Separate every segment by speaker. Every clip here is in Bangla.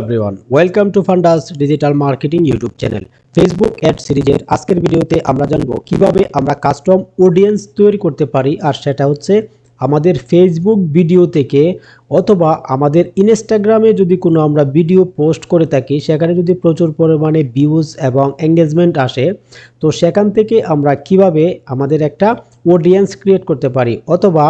Speaker 1: Everyone welcome to Fundas digital marketing YouTube channel Facebook ad সিরিজের আজকের ভিডিওতে আমরা জানব কীভাবে আমরা কাস্টম অডিয়েন্স তৈরি করতে পারি, আর সেটা হচ্ছে আমাদের ফেসবুক ভিডিও থেকে অথবা আমাদের ইনস্টাগ্রামে যদি কোনো আমরা ভিডিও পোস্ট করে থাকি, সেখানে যদি প্রচুর পরিমাণে ভিউজ এবং এঙ্গেজমেন্ট আসে, তো সেখান থেকে আমরা কীভাবে আমাদের একটা অডিয়েন্স ক্রিয়েট করতে পারি? অথবা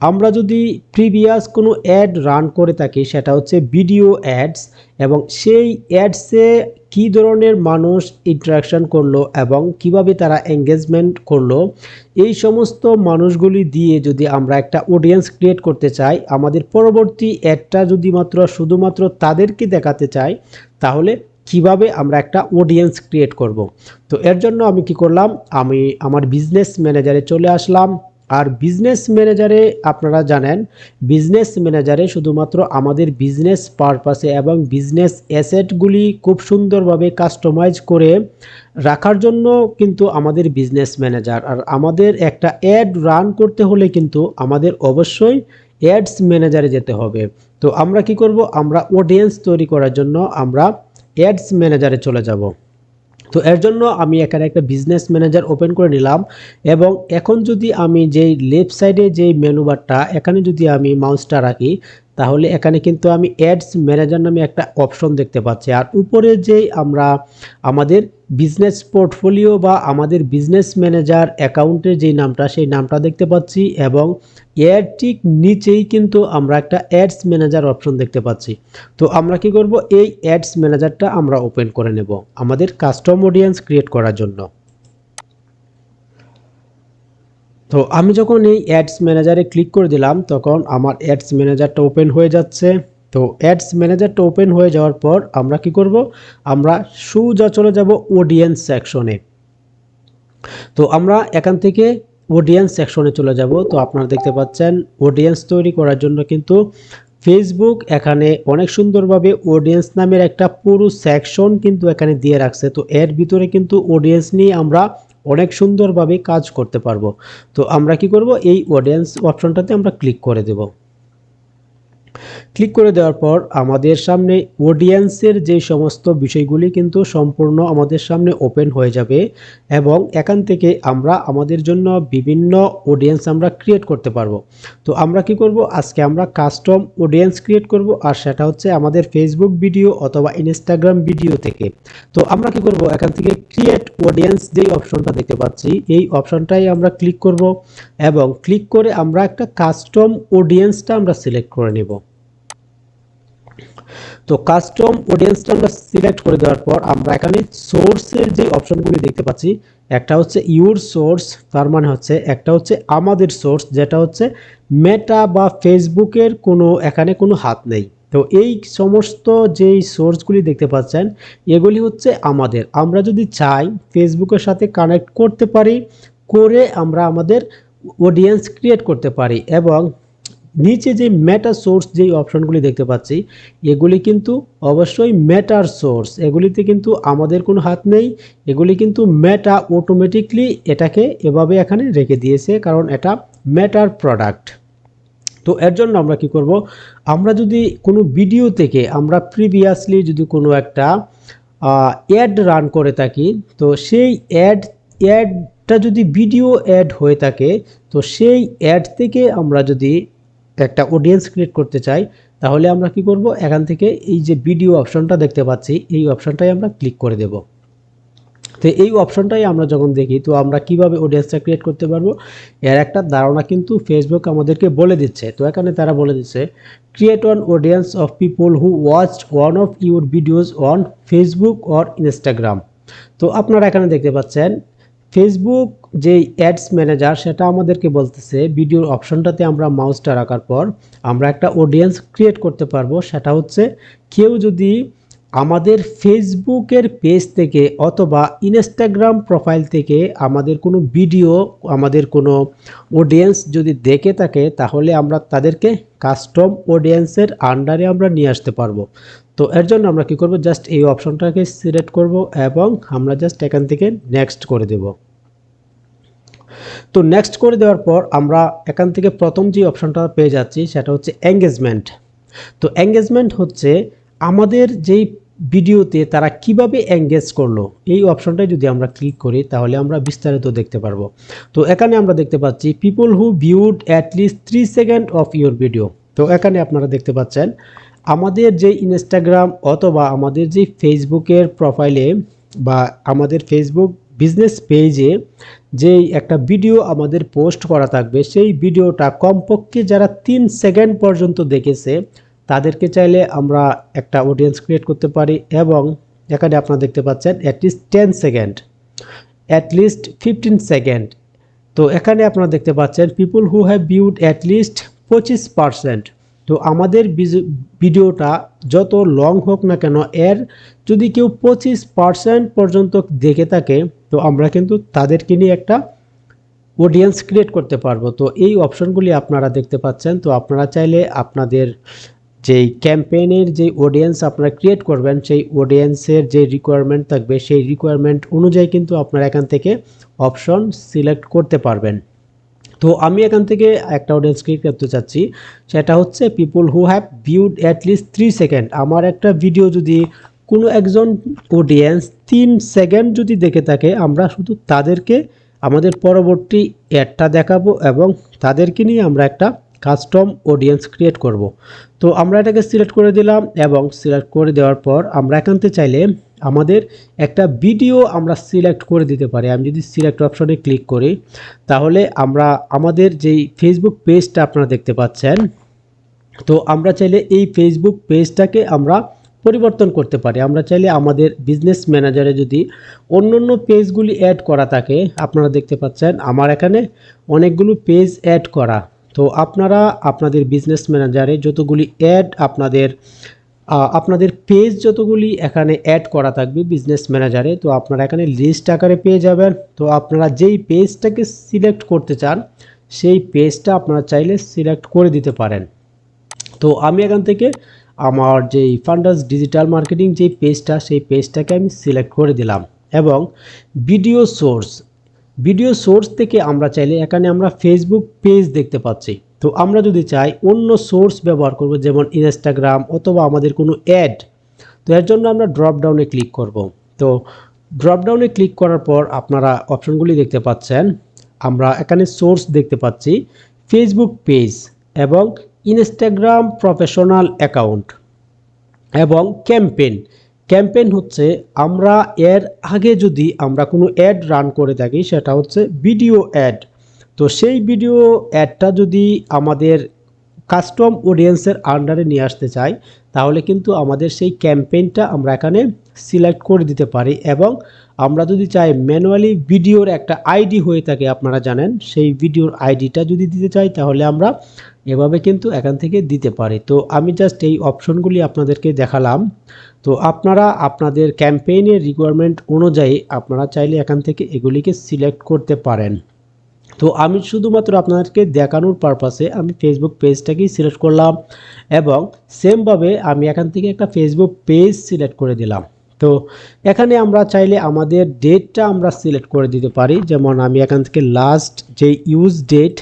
Speaker 1: আমরা যদি প্রিভিয়াস কোনো অ্যাড রান করে থাকি, সেটা হচ্ছে ভিডিও অ্যাডস এবং সেই অ্যাডসে কী ধরনের মানুষ ইন্টারাকশান করল এবং কীভাবে তারা এঙ্গেজমেন্ট করল, এই সমস্ত মানুষগুলি দিয়ে যদি আমরা একটা অডিয়েন্স ক্রিয়েট করতে চাই, আমাদের পরবর্তী অ্যাডটা যদি মাত্র শুধুমাত্র তাদেরকে দেখাতে চাই, তাহলে কীভাবে আমরা একটা অডিয়েন্স ক্রিয়েট করব? তো এর জন্য আমি কি করলাম, আমি আমার বিজনেস ম্যানেজারে চলে আসলাম। আর বিজনেস ম্যানেজারে আপনারা জানেন বিজনেস ম্যানেজারে শুধুমাত্র আমাদের বিজনেস পারপাসে এবং বিজনেস অ্যাসেটগুলি খুব সুন্দরভাবে কাস্টমাইজ করে রাখার জন্য কিন্তু আমাদের বিজনেস ম্যানেজার আর আমাদের একটা অ্যাড রান করতে হলে কিন্তু আমাদের অবশ্যই অ্যাডস ম্যানেজারে যেতে হবে। তো আমরা কি করব? আমরা অডিয়েন্স তৈরি করার জন্য আমরা অ্যাডস ম্যানেজারে চলে যাব। তো এর জন্য আমি এখানে একটা বিজনেস ম্যানেজার ওপেন করে নিলাম এবং এখন যদি আমি যেই লেফট সাইডে যেই মেনুবারটা এখানে যদি আমি মাউসটা রাখি তাহলে এখানে কিন্তু আমি অ্যাডস ম্যানেজার নামে একটা অপশন দেখতে পাচ্ছি। আর উপরে যেই আমরা আমাদের বিজনেস পোর্টফোলিও বা আমাদের বিজনেস ম্যানেজার অ্যাকাউন্টের যেই নামটা, সেই নামটা দেখতে পাচ্ছি এবং এর ঠিক নিচেই কিন্তু আমরা একটা অ্যাডস ম্যানেজার অপশন দেখতে পাচ্ছি। তো আমরা কি করব? এই অ্যাডস ম্যানেজারটা আমরা ওপেন করে নেব আমাদের কাস্টম অডিয়েন্স ক্রিয়েট করার জন্য। তো আমি যখন এই অ্যাডস ম্যানেজারে ক্লিক করে দিলাম, তখন আমার অ্যাডস ম্যানেজারটা ওপেন হয়ে যাচ্ছে। তো অ্যাডস ম্যানেজারটা ওপেন হয়ে যাওয়ার পর আমরা কি করব? আমরা সুজা চলে যাব অডিয়েন্স সেকশনে তো আমরা এখান থেকে অডিয়েন্স সেকশনে চলে যাব। তো আপনারা দেখতে পাচ্ছেন অডিয়েন্স তৈরি করার জন্য কিন্তু ফেসবুক এখানে অনেক সুন্দরভাবে অডিয়েন্স নামের একটা পুরো সেকশন কিন্তু এখানে দিয়ে রাখছে। তো এর ভিতরে কিন্তু অডিয়েন্স নিয়ে আমরা অনেক সুন্দরভাবে কাজ করতে পারব। তো আমরা কি করব? এই অডিয়েন্স অপশনটাতে আমরা ক্লিক করে দেব। ক্লিক করে দেওয়ার পর আমাদের সামনে অডিয়েন্সের যে সমস্ত বিষয়গুলি কিন্তু সম্পূর্ণ আমাদের সামনে ওপেন হয়ে যাবে এবং এখান থেকে আমরা আমাদের জন্য বিভিন্ন অডিয়েন্স আমরা ক্রিয়েট করতে পারব। তো আমরা কি করব? আজকে আমরা কাস্টম অডিয়েন্স ক্রিয়েট করব আর সেটা হচ্ছে আমাদের ফেসবুক ভিডিও অথবা ইনস্টাগ্রাম ভিডিও থেকে। তো আমরা কি করব? এখান থেকে ক্রিয়েট অডিয়েন্স যেই অপশনটা দেখতে পাচ্ছি, এই অপশনটাই আমরা ক্লিক করব এবং ক্লিক করে আমরা একটা কাস্টম অডিয়েন্সটা আমরা সিলেক্ট করে নেব। তো কাস্টম অডিয়েন্সটা আমরা সিলেক্ট করে দেওয়ার পর আমরা এখানে সোর্সের যে অপশনগুলি দেখতে পাচ্ছি, একটা হচ্ছে ইউর সোর্স তার মানে হচ্ছে একটা হচ্ছে আমাদের সোর্স যেটা হচ্ছে মেটা বা ফেসবুকের কোনো, এখানে কোনো হাত নেই। তো এই সমস্ত যেই সোর্সগুলি দেখতে পাচ্ছেন, এগুলি হচ্ছে আমাদের। আমরা যদি চাই ফেসবুকের সাথে কানেক্ট করতে পারি, করে আমরা আমাদের অডিয়েন্স ক্রিয়েট করতে পারি এবং নিচে যে মেটা সোর্স যেই অপশনগুলি দেখতে পাচ্ছি, এগুলি কিন্তু অবশ্যই ম্যাটার সোর্স এগুলিতে কিন্তু আমাদের কোনো হাত নেই, এগুলি কিন্তু ম্যাটা অটোমেটিকলি এটাকে এভাবে এখানে রেখে দিয়েছে, কারণ এটা ম্যাটার প্রোডাক্ট তো এর জন্য আমরা কি করব, আমরা যদি কোনো ভিডিও থেকে আমরা প্রিভিয়াসলি যদি কোনো একটা অ্যাড রান করে থাকি, তো সেই অ্যাড অ্যাডটা যদি ভিডিও অ্যাড হয়ে থাকে, তো সেই অ্যাড থেকে আমরা যদি একটা অডিয়েন্স ক্রিয়েট করতে চাই, তাহলে আমরা কি করব? এখান থেকে এই যে ভিডিও অপশনটা দেখতে পাচ্ছি, এই অপশনটাই আমরা ক্লিক করে দেব। তো এই অপশনটাই আমরা যখন দেখি, তো আমরা কীভাবে অডিয়েন্সটা ক্রিয়েট করতে পারব? এর একটা ধারণা কিন্তু ফেসবুক আমাদেরকে বলে দিচ্ছে। তো এখানে তারা বলে দিচ্ছে create one audience of people who watch one of your videos on Facebook or Instagram তো আপনারা এখানে দেখতে পাচ্ছেন ফেসবুক যে অ্যাডস ম্যানেজার সেটা আমাদেরকে বলতেছে, ভিডিওর অপশনটাতে আমরা মাউসটা রাখার পর আমরা একটা অডিয়েন্স ক্রিয়েট করতে পারব। সেটা হচ্ছে, কেউ যদি আমাদের ফেসবুকের পেজ থেকে অথবা ইনস্টাগ্রাম প্রোফাইল থেকে আমাদের কোনো ভিডিও আমাদের কোনো অডিয়েন্স যদি দেখে থাকে, তাহলে আমরা তাদেরকে কাস্টম অডিয়েন্সের আন্ডারে আমরা নিয়ে আসতে পারব। তো এর জন্য আমরা কি করব? জাস্ট এই অপশনটাকে সিলেক্ট করব এবং আমরা জাস্ট এখান থেকে নেক্সট করে দেব। তো নেক্সট করে দেওয়ার পর আমরা এখান থেকে প্রথম যে অপশনটা পেয়ে যাচ্ছি সেটা হচ্ছে এঙ্গেজমেন্ট তো এঙ্গেজমেন্ট হচ্ছে আমাদের যেই ভিডিওতে তারা কীভাবে এঙ্গেজ করল, এই অপশনটায় যদি আমরা ক্লিক করি তাহলে আমরা বিস্তারিত দেখতে পারব। তো এখানে আমরা দেখতে পাচ্ছি people who viewed at least three second of your video তো এখানে আপনারা দেখতে পাচ্ছেন আমাদের যে ইনস্টাগ্রাম অথবা আমাদের যে ফেসবুকের প্রোফাইলে বা আমাদের ফেসবুক বিজনেস পেজে যেই একটা ভিডিও আমাদের পোস্ট করা থাকবে, সেই ভিডিওটা কমপক্ষে যারা তিন সেকেন্ড পর্যন্ত দেখেছে, তাদেরকে চাইলে আমরা একটা অডিয়েন্স ক্রিয়েট করতে পারি এবং এখানে আপনারা দেখতে পাচ্ছেন at least ten second at least fifteen second তো এখানে আপনারা দেখতে পাচ্ছেন people who have viewed at least পঁচিশ পারসেন্ট তো আমাদের ভিডিওটা যত লং হোক না কেন, এর যদি কেউ পঁচিশ পার্সেন্ট পর্যন্ত দেখে থাকে, তো আমরা কিন্তু তাদেরকে নিয়ে একটা অডিয়েন্স ক্রিয়েট করতে পারব। তো এই অপশনগুলি আপনারা দেখতে পাচ্ছেন। তো আপনারা চাইলে আপনাদের যেই ক্যাম্পেইনের যে অডিয়েন্স আপনারা ক্রিয়েট করবেন, সেই অডিয়েন্সের যে রিকোয়ারমেন্ট থাকবে, সেই রিকোয়ারমেন্ট অনুযায়ী কিন্তু আপনারা এখান থেকে অপশন সিলেক্ট করতে পারবেন। তো আমি এখান থেকে একটা অডিয়েন্স ক্রিয়েট করতে চাচ্ছি। সেটা হচ্ছে people who have viewed at least three second আমার একটা ভিডিও যদি কোনো একজন অডিয়েন্স তিন সেকেন্ড যদি দেখে থাকে, আমরা শুধু তাদেরকে, আমাদের পরবর্তী অ্যাডটা দেখাবো এবং তাদেরকে নিয়ে আমরা একটা কাস্টম অডিয়েন্স ক্রিয়েট করব। তো আমরা এটাকে সিলেক্ট করে দিলাম এবং সিলেক্ট করে দেওয়ার পর আমরা এখান থেকে চাইলে আমাদের একটা ভিডিও আমরা সিলেক্ট করে দিতে পারি। আমি যদি সিলেক্ট অপশনে ক্লিক করি, তাহলে আমরা আমাদের যেই ফেসবুক পেজটা আপনারা দেখতে পাচ্ছেন, তো আমরা চাইলে এই ফেসবুক পেজটাকে আমরা পরিবর্তন করতে পারি। আমরা চাইলে আমাদের বিজনেস ম্যানেজারে যদি অন্য অন্য পেজগুলি অ্যাড করা থাকে, আপনারা দেখতে পাচ্ছেন আমার এখানে অনেকগুলো পেজ অ্যাড করা। তো আপনারা আপনাদের বিজনেস ম্যানেজারে যতগুলি অ্যাড আপনাদের আপনাদের পেজ যতগুলি এখানে অ্যাড করা থাকবে বিজনেস ম্যানেজারে তো আপনারা এখানে লিস্ট আকারে পেয়ে যাবেন। তো আপনারা যেই পেজটাকে সিলেক্ট করতে চান, সেই পেজটা আপনারা চাইলে সিলেক্ট করে দিতে পারেন। তো আমি এখান থেকে আমার যেই ফান্ডাস ডিজিটাল মার্কেটিং যেই পেজটা সেই পেজটাকে আমি সিলেক্ট করে দিলাম। এবং ভিডিও সোর্স ভিডিও সোর্স থেকে আমরা চাইলে এখানে আমরা ফেসবুক পেজ দেখতে পাচ্ছি। তো আমরা যদি চাই অন্য সোর্স ব্যবহার করব, যেমন ইনস্টাগ্রাম অথবা আমাদের কোনো অ্যাড তো এর জন্য আমরা ড্রপ ডাউনে ক্লিক করব। তো ড্রপ ডাউনে ক্লিক করার পর আপনারা অপশনগুলি দেখতে পাচ্ছেন। আমরা এখানে সোর্স দেখতে পাচ্ছি ফেসবুক পেজ এবং ইনস্টাগ্রাম প্রফেশনাল অ্যাকাউন্ট এবং ক্যাম্পেন ক্যাম্পেন হচ্ছে আমরা এর আগে যদি আমরা কোনো অ্যাড রান করে থাকি, সেটা হচ্ছে ভিডিও অ্যাড তো সেই ভিডিও অ্যাডটা যদি আমাদের কাস্টম অডিয়েন্সের আন্ডারে নিয়ে আসতে চাই, তাহলে কিন্তু আমাদের সেই ক্যাম্পেইনটা আমরা এখানে সিলেক্ট করে দিতে পারি এবং আমরা যদি চাই ম্যানুয়ালি ভিডিওর একটা আইডি হয়ে থাকে, আপনারা জানেন, সেই ভিডিওর আইডিটা যদি দিতে চাই, তাহলে আমরা এভাবে কিন্তু এখান থেকে দিতে পারি। তো আমি জাস্ট এই অপশনগুলি আপনাদেরকে দেখালাম। তো আপনারা আপনাদের ক্যাম্পেইনের রিকোয়ারমেন্ট অনুযায়ী আপনারা চাইলে এখান থেকে এগুলিকে সিলেক্ট করতে পারেন। তো আমি শুধুমাত্র আপনাদেরকে দেখানোর পারপাসে আমি ফেসবুক পেজটাকেই সিলেক্ট করলাম এবং সেমভাবে আমি এখান থেকে একটা ফেসবুক পেজ সিলেক্ট করে দিলাম। তো এখানে আমরা চাইলে আমাদের ডেটটা আমরা সিলেক্ট করে দিতে পারি। যেমন আমি এখান থেকে লাস্ট যে ইউজ ডেট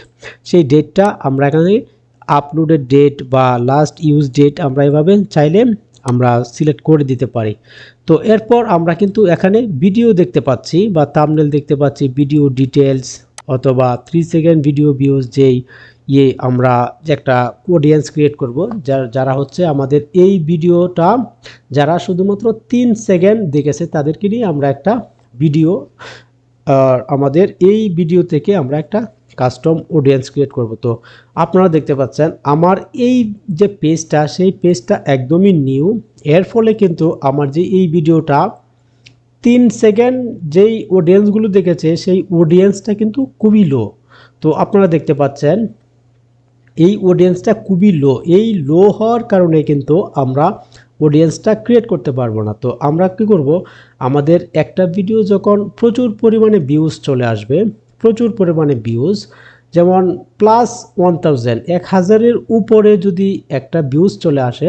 Speaker 1: সেই ডেটটা আমরা এখানে আপলোডের ডেট বা লাস্ট ইউজ ডেট আমরা এভাবে চাইলে আমরা সিলেক্ট করে দিতে পারি। তো এরপর আমরা কিন্তু এখানে ভিডিও দেখতে পাচ্ছি বা তামনেল দেখতে পাচ্ছি ভিডিও ডিটেলস অথবা থ্রি সেকেন্ড ভিডিও ভিউজ যেই ইয়ে আমরা একটা অডিয়েন্স ক্রিয়েট করব, যারা যারা হচ্ছে আমাদের এই ভিডিওটা যারা শুধুমাত্র তিন সেকেন্ড দেখেছে, তাদেরকে নিয়ে আমরা একটা ভিডিও আমাদের এই ভিডিও থেকে আমরা একটা কাস্টম অডিয়েন্স ক্রিয়েট করব। তো আপনারা দেখতে পাচ্ছেন, আমার এই যে পেজটা সেই পেজটা একদমই নিউ এর ফলে কিন্তু আমার যে এই ভিডিওটা তিন সেকেন্ড যেই অডিয়েন্সগুলো দেখেছে, সেই অডিয়েন্সটা কিন্তু খুবই লো তো আপনারা দেখতে পাচ্ছেন, এই অডিয়েন্সটা খুবই লো এই লো হওয়ার কারণে কিন্তু আমরা অডিয়েন্সটা ক্রিয়েট করতে পারব না। তো আমরা কি করব, আমাদের একটা ভিডিও যখন প্রচুর পরিমাণে ভিউজ চলে আসবে, প্রচুর পরিমাণে ভিউজ যেমন প্লাস ওয়ান থাউজেন্ড এক হাজারের উপরে যদি একটা ভিউজ চলে আসে,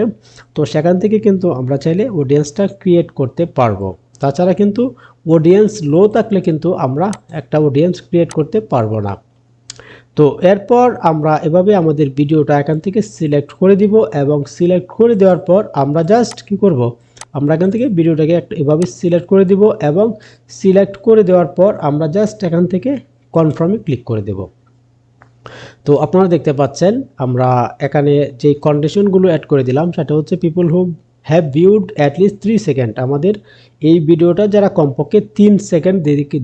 Speaker 1: তো সেখান থেকে কিন্তু আমরা চাইলে অডিয়েন্সটা ক্রিয়েট করতে পারব। তাছাড়া কিন্তু অডিয়েন্স লো থাকলে কিন্তু আমরা একটা অডিয়েন্স ক্রিয়েট করতে পারব না। তো এরপর আমরা এভাবে আমাদের ভিডিওটা এখান থেকে সিলেক্ট করে দিব এবং সিলেক্ট করে দেওয়ার পর আমরা জাস্ট কি করব? আমরা এখান থেকে ভিডিওটাকে একটা এভাবে সিলেক্ট করে দিব এবং সিলেক্ট করে দেওয়ার পর আমরা জাস্ট এখান থেকে কনফার্মে ক্লিক করে দেব। তো আপনারা দেখতে পাচ্ছেন, আমরা এখানে যে কন্ডিশনগুলো অ্যাড করে দিলাম, সেটা হচ্ছে people who have viewed at least three second আমাদের এই ভিডিওটা যারা কমপক্ষে তিন সেকেন্ড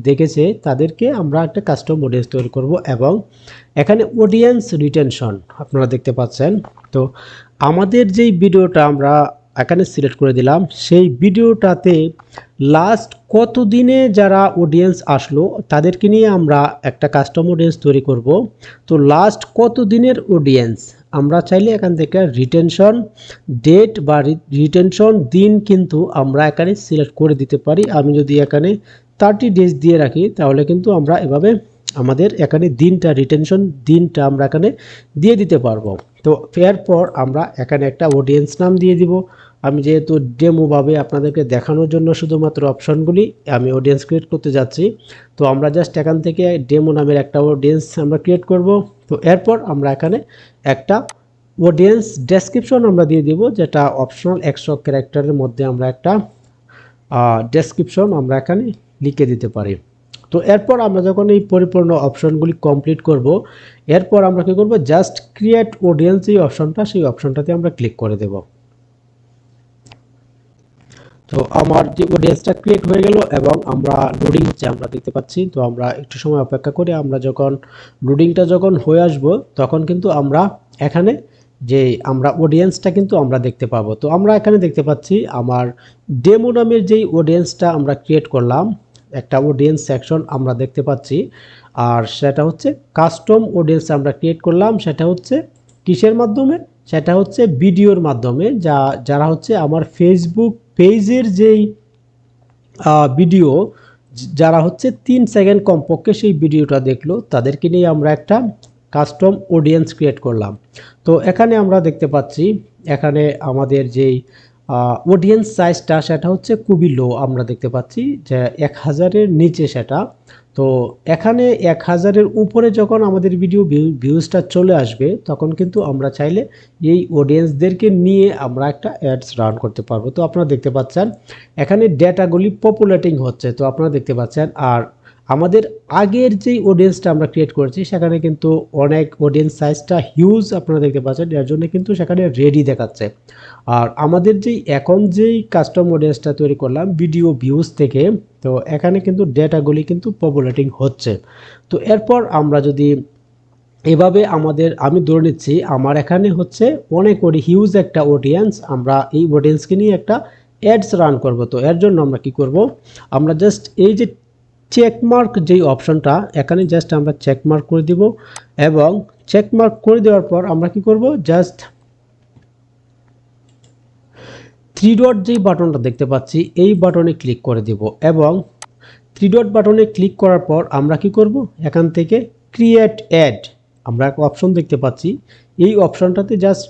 Speaker 1: দেখেছে, তাদেরকে আমরা একটা কাস্টম অডিয়েন্স তৈরি করব এবং এখানে অডিয়েন্স রিটেনশন আপনারা দেখতে পাচ্ছেন। তো আমাদের যেই ভিডিওটা আমরা এখানে সিলেক্ট করে দিলাম, সেই ভিডিওটাতে লাস্ট কত দিনে যারা অডিয়েন্স আসলো, তাদেরকে নিয়ে আমরা একটা কাস্টম অডিয়েন্স তৈরি করব। তো লাস্ট কত দিনের অডিয়েন্স আমরা চাইলে এখান থেকে রিটেনশন ডেট বা রিটেনশন দিন কিন্তু আমরা এখানে সিলেক্ট করে দিতে পারি। আমি যদি এখানে থার্টি ডেজ দিয়ে রাখি, তাহলে কিন্তু আমরা এভাবে আমাদের এখানে দিনটা রিটেনশন দিনটা আমরা এখানে দিয়ে দিতে পারব। তো এরপর আমরা এখানে একটা অডিয়েন্স নাম দিয়ে দিব। আমি যেহেতু ডেমোভাবে আপনাদেরকে দেখানোর জন্য শুধুমাত্র অপশনগুলি আমি অডিয়েন্স ক্রিয়েট করতে যাচ্ছি। তো আমরা জাস্ট এখান থেকে ডেমো নামের একটা অডিয়েন্স আমরা ক্রিয়েট করব। তো এরপর আমরা এখানে একটা অডিয়েন্স ডেসক্রিপশন আমরা দিয়ে দিব, যেটা অপশনাল একশো ক্যারেক্টারের মধ্যে আমরা একটা ডেসক্রিপশন আমরা এখানে লিখে দিতে পারি। তো এরপর আমরা যখন এই পরিপূর্ণ অপশনগুলি কমপ্লিট করব, এরপর আমরা কী করব? জাস্ট ক্রিয়েট অডিয়েন্স এই অপশনটা সেই অপশনটাতে আমরা ক্লিক করে দেব। তো আমার যে অডিয়েন্সটা ক্রিয়েট হয়ে গেল এবং আমরা লোডিং হচ্ছে, আমরা দেখতে পাচ্ছি। তো আমরা একটু সময় অপেক্ষা করি আমরা যখন লোডিংটা যখন হয়ে আসব, তখন কিন্তু আমরা এখানে যে আমরা অডিয়েন্সটা কিন্তু আমরা দেখতে পাবো। তো আমরা এখানে দেখতে পাচ্ছি, আমার ডেমো নামের যেই অডিয়েন্সটা আমরা ক্রিয়েট করলাম, একটা অডিয়েন্স সেকশন আমরা দেখতে পাচ্ছি। আর সেটা হচ্ছে কাস্টম অডিয়েন্স আমরা ক্রিয়েট করলাম, সেটা হচ্ছে কিসের মাধ্যমে? সেটা হচ্ছে ভিডিওর মাধ্যমে, যা, যারা হচ্ছে আমার ফেসবুক পেজের যেই ভিডিও যারা হচ্ছে তিন সেকেন্ড কমপক্ষে সেই ভিডিওটা দেখল, তাদেরকে নিয়ে আমরা একটা কাস্টম অডিয়েন্স ক্রিয়েট করলাম। তো এখানে আমরা দেখতে পাচ্ছি, এখানে আমাদের যেই অডিয়েন্স সাইজটা সেটা হচ্ছে খুবই লো আমরা দেখতে পাচ্ছি যে এক হাজারের নিচে সেটা। তো এখানে এক হাজারের উপরে যখন আমাদের ভিডিও ভিউজটা চলে আসবে, তখন কিন্তু আমরা চাইলে এই অডিয়েন্সদেরকে নিয়ে আমরা একটা অ্যাডস রান করতে পারব। তো আপনারা দেখতে পাচ্ছেন, এখানে ডেটাগুলি পপুলেটিং হচ্ছে। তো আপনারা দেখতে পাচ্ছেন, আর আমাদের আগের যেই অডিয়েন্সটা আমরা ক্রিয়েট করেছি, সেখানে কিন্তু অনেক অডিয়েন্স সাইজটা হিউজ আপনারা দেখতে পাচ্ছেন এর জন্য কিন্তু সেখানে রেডি দেখাচ্ছে। আর আমাদের যেই, এখন যেই কাস্টম অডিয়েন্সটা তৈরি করলাম ভিডিও ভিউজ থেকে, তো এখানে কিন্তু ডেটাগুলি কিন্তু পপুলেটিং হচ্ছে। তো এরপর আমরা যদি এভাবে আমাদের, আমি ধরে নিচ্ছি, আমার এখানে হচ্ছে অনেক হিউজ একটা অডিয়েন্স আমরা এই অডিয়েন্সকে নিয়ে একটা অ্যাডস রান করব। তো এর জন্য আমরা কি করব? আমরা জাস্ট এই যে চেকমার্ক যেই অপশনটা এখানে জাস্ট আমরা চেকমার্ক করে দিব এবং চেকমার্ক করে দেওয়ার পর আমরা কি করব? জাস্ট থ্রি ডট যেই বাটনটা দেখতে পাচ্ছি, এই বাটনে ক্লিক করে দিব এবং থ্রি ডট বাটনে ক্লিক করার পর আমরা কি করব? এখান থেকে ক্রিয়েট অ্যাড আমরা এক অপশন দেখতে পাচ্ছি, এই অপশনটাতে জাস্ট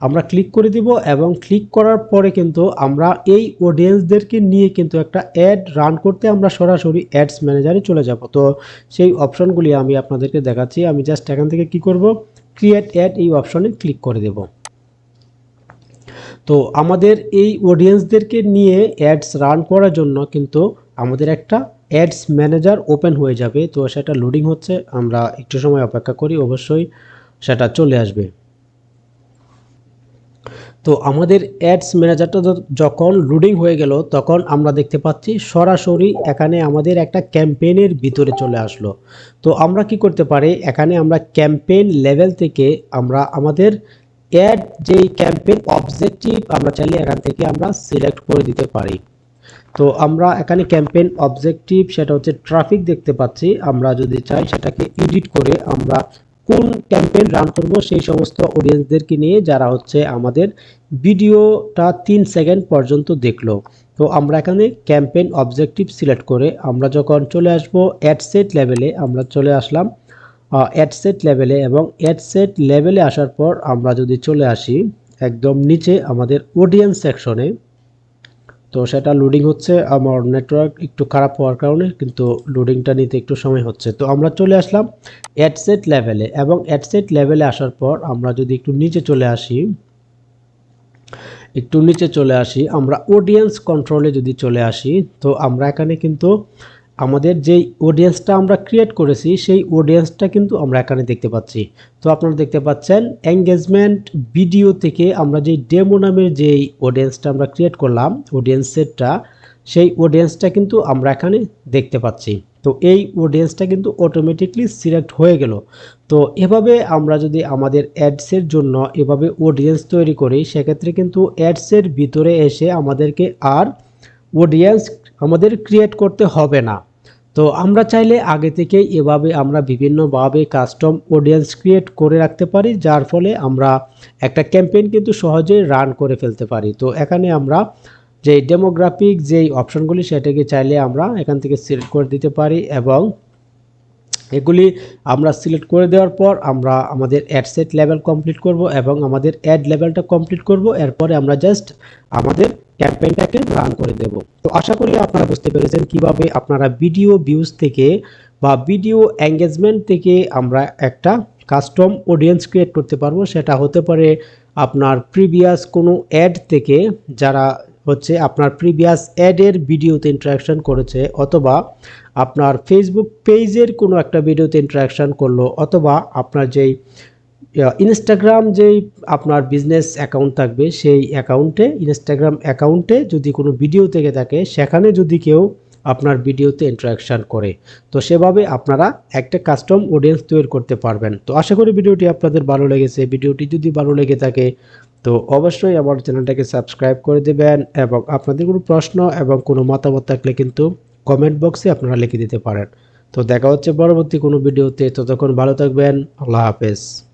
Speaker 1: আমরা ক্লিক করে দিব এবং ক্লিক করার পরে কিন্তু আমরা এই অডিয়েন্সদেরকে নিয়ে কিন্তু একটা অ্যাড রান করতে আমরা সরাসরি অ্যাডস ম্যানেজারে চলে যাব। তো সেই অপশনগুলি আমি আপনাদেরকে দেখাচ্ছি। আমি জাস্ট এখান থেকে কি করব? ক্রিয়েট অ্যাড এই অপশনে ক্লিক করে দেব। তো আমাদের এই অডিয়েন্সদেরকে নিয়ে অ্যাডস রান করার জন্য কিন্তু আমাদের একটা অ্যাডস ম্যানেজার ওপেন হয়ে যাবে। তো সেটা লোডিং হচ্ছে। আমরা একটু সময় অপেক্ষা করি। অবশ্যই সেটা চলে আসবে। তো আমাদের অ্যাডস ম্যানেজারটা যখন লোডিং হয়ে গেল, তখন আমরা দেখতে পাচ্ছি সরাসরি এখানে আমাদের একটা ক্যাম্পেইনের ভিতরে চলে আসলো। তো আমরা কি করতে পারি? এখানে আমরা ক্যাম্পেইন লেভেল থেকে আমরা আমাদের অ্যাড যেই ক্যাম্পেইন অবজেক্টিভ আমরা চাইলে এখান থেকে আমরা সিলেক্ট করে দিতে পারি। তো আমরা এখানে ক্যাম্পেইন অবজেক্টিভ সেটা হচ্ছে ট্রাফিক দেখতে পাচ্ছি। আমরা যদি চাই সেটাকে এডিট করে আমরা কোন ক্যাম্পেইন রান করব সেই সমস্ত অডিয়েন্সদেরকে নিয়ে যারা হচ্ছে আমাদের ভিডিওটা তিন সেকেন্ড পর্যন্ত দেখল। তো আমরা এখানে ক্যাম্পেইন অবজেক্টিভ সিলেক্ট করে আমরা যখন চলে আসব অ্যাডসেট লেভেলে আমরা চলে আসলাম অ্যাডসেট লেভেলে এবং অ্যাডসেট লেভেলে আসার পর আমরা যদি চলে আসি একদম নিচে আমাদের অডিয়েন্স সেকশনে তো সেটা লোডিং হচ্ছে, আমার নেটওয়ার্ক একটু খারাপ হওয়ার কারণে কিন্তু লোডিংটা নিতে একটু সময় হচ্ছে। তো আমরা চলে আসলাম অ্যাডসেট লেভেলে এবং অ্যাডসেট লেভেলে আসার পর আমরা যদি একটু নিচে চলে আসি, একটু নিচে চলে আসি, আমরা অডিয়েন্স কন্ট্রোলে যদি চলে আসি, তো আমরা এখানে কিন্তু আমাদের যেই অডিয়েন্সটা আমরা ক্রিয়েট করেছি, সেই অডিয়েন্সটা কিন্তু আমরা এখানে দেখতে পাচ্ছি। তো আপনারা দেখতে পাচ্ছেন এঙ্গেজমেন্ট ভিডিও থেকে আমরা যেই ডেমো নামের যেই অডিয়েন্সটা আমরা ক্রিয়েট করলাম অডিয়েন্স সেটটা সেই অডিয়েন্সটা কিন্তু আমরা এখানে দেখতে পাচ্ছি। তো এই অডিয়েন্সটা কিন্তু অটোমেটিকলি সিলেক্ট হয়ে গেল। তো এভাবে আমরা যদি আমাদের অ্যাডসের জন্য এভাবে অডিয়েন্স তৈরি করি, সেক্ষেত্রে কিন্তু অ্যাডসের ভিতরে এসে আমাদেরকে আর অডিয়েন্স আমাদের ক্রিয়েট করতে হবে না। তো আমরা চাইলে আগে থেকে এভাবে আমরা বিভিন্নভাবে কাস্টম অডিয়েন্স ক্রিয়েট করে রাখতে পারি, যার ফলে আমরা একটা ক্যাম্পেইন কিন্তু সহজে রান করে ফেলতে পারি। তো এখানে আমরা যে ডেমোগ্রাফিক যেই অপশনগুলি সেটাকে চাইলে আমরা এখান থেকে সিলেক্ট করে দিতে পারি এবং এগুলি আমরা সিলেক্ট করে দেওয়ার পর আমরা আমাদের অ্যাড সেট লেভেল কমপ্লিট করব এবং আমাদের অ্যাড লেভেলটা কমপ্লিট করব। এরপরে আমরা জাস্ট আমাদের ক্যাম্পেইনটাকে রান করে দেব। তো আশা করি আপনারা বুঝতে পেরেছেন কীভাবে আপনারা ভিডিও ভিউজ থেকে বা ভিডিও এঙ্গেজমেন্ট থেকে আমরা একটা কাস্টম অডিয়েন্স ক্রিয়েট করতে পারব। সেটা হতে পারে আপনার প্রিভিয়াস কোনো অ্যাড থেকে যারা হচ্ছে আপনার প্রিভিয়াস অ্যাডের ভিডিওতে ইন্টারাকশন করেছে অথবা আপনার ফেসবুক পেজের কোনো একটা ভিডিওতে ইন্টারাকশান করল, অথবা আপনার যেই ইনস্টাগ্রাম যেই আপনার বিজনেস অ্যাকাউন্ট থাকবে, সেই অ্যাকাউন্টে ইনস্টাগ্রাম অ্যাকাউন্টে যদি কোনো ভিডিও থেকে থাকে, সেখানে যদি কেউ আপনার ভিডিওতে ইন্টারাকশান করে, তো সেভাবে আপনারা একটা কাস্টম অডিয়েন্স তৈরি করতে পারবেন। তো আশা করি ভিডিওটি আপনাদের ভালো লেগেছে। ভিডিওটি যদি ভালো লেগে থাকে, তো অবশ্যই আমার চ্যানেলটাকে সাবস্ক্রাইব করে দেবেন এবং আপনাদের কোনো প্রশ্ন এবং কোনো মতামত থাকলে কিন্তু কমেন্ট বক্সে আপনারা লিখে দিতে পারেন। তো দেখা হচ্ছে পরবর্তী কোনো ভিডিওতে। ততক্ষণ ভালো থাকবেন। আল্লাহ হাফেজ।